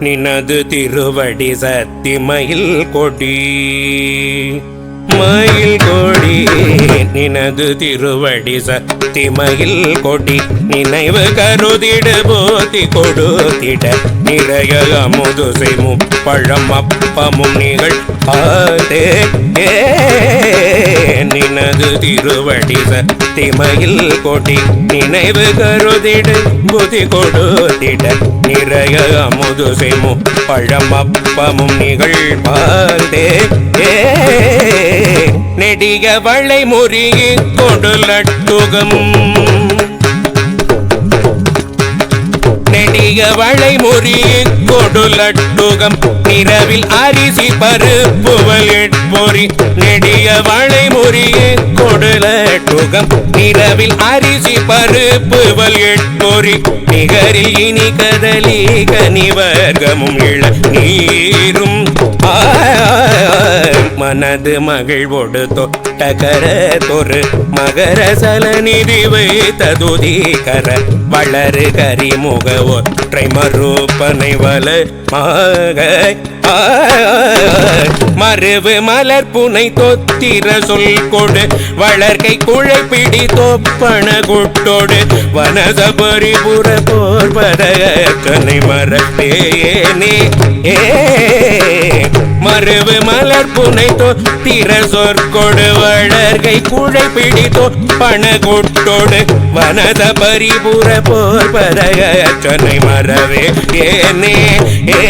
நினது திருவடி சத்திமயில் கொடி மயில் கொடி. நினது திருவடி சத்திமயில் கொடி நினைவு கருதிட போதி கொடுத்திட நிறைய அமுதுசை பழம் அப்பமும் நிகழ் ஆதே. நினது திருவடி சத்திமயில் கொடி நினைவு கருதிட புதி கொடுத்திட நிறைய அமுதுசை பழம் அப்பமும் நிகழ் பாதே ஏ நெடிய வளை முறியி கொடுலட்டுகம் நெடிய வளை முறியி கொடுலட்டுகம் நிறவில் அரிசி பருப்புவல் எட்பொறி நெடிய வளை முறியி கொடுலட்டுகம் நிறவில் அரிசி பருப்புவல் எட்பொறி நிகரில் இனி கதலி கனிவர்க்கமும் இள நீரும். ஆ மனது மகிழ்வோடு தொட்டகர தொரு மகர சலநிதி வைத்ததுதி கர வளரு கரிமுக ஒற்றை மறுப்பனை வல மக. மறுவு மலர் புனை தொத்திர சொல் கொடு. வளர்கை குழை பிடி தொப்பன குட்டோடு. வனத பரிபுற போர்பதனை மரத்தேனே ஏ மறுவு மலர் புனை தொத்திர சொற்கொடு வளர்கை குழை பிடித்தோ தொப்பன குட்டோடு வனத பரிபுற போர் போர்பதனை மறவே. ஏனே ஏ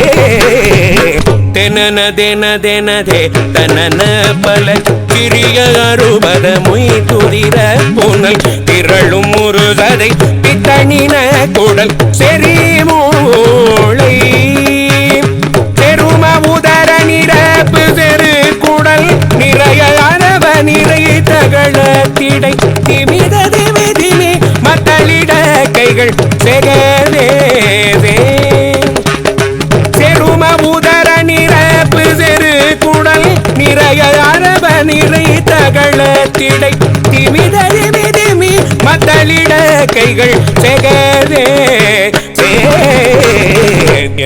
தெனன தென தெனதே தனன பல சிறிய அறுபத முய் துதிர புனல். திரளும் முருகதை பித்தனின குடல் செறி கைகள் செகதே செரும உதர நிரப்பு செரு குடல் நிறைய அரப நிறை தகள திடை. திமித திமி மத்தளிட கைகள் செகதே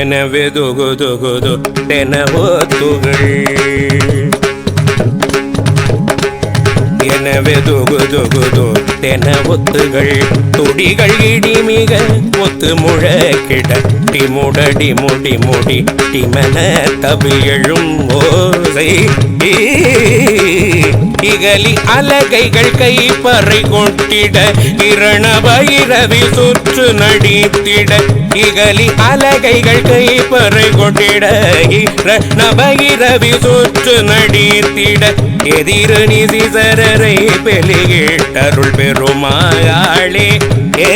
எனவே தொகு துகுது தெனவோ துகள். எனவே துகு துகுது தென ஒத்துகள் துடிகள் இடிமிக ஒத்து முழக்கிட டிமுடடி முடி முடி. டிமன தவில் எழும் ஓசை. அகலி அலகைகள் கைப்பறை கொட்டிட இரண பைரவி சுற்று நடித்திட இகலி அலகைகள் கைப்பறை கொட்டிட இரண பைரவி சுற்று நடித்திட. எதிரு நிசிசரரை பெலிகிட்டருள் பெருமாயாளே ஏ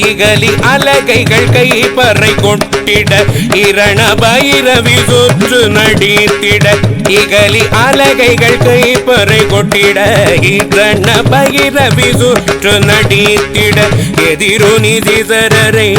இகலி அலகைகள் கைப்பறை கொட்டிட இரண பைரவி சுற்று நடித்திட இகலி அலகைகள் கைப்பறை கொட்டிட இரண பைரவி சுற்று நடித்திட எதிரு நிதிசரரை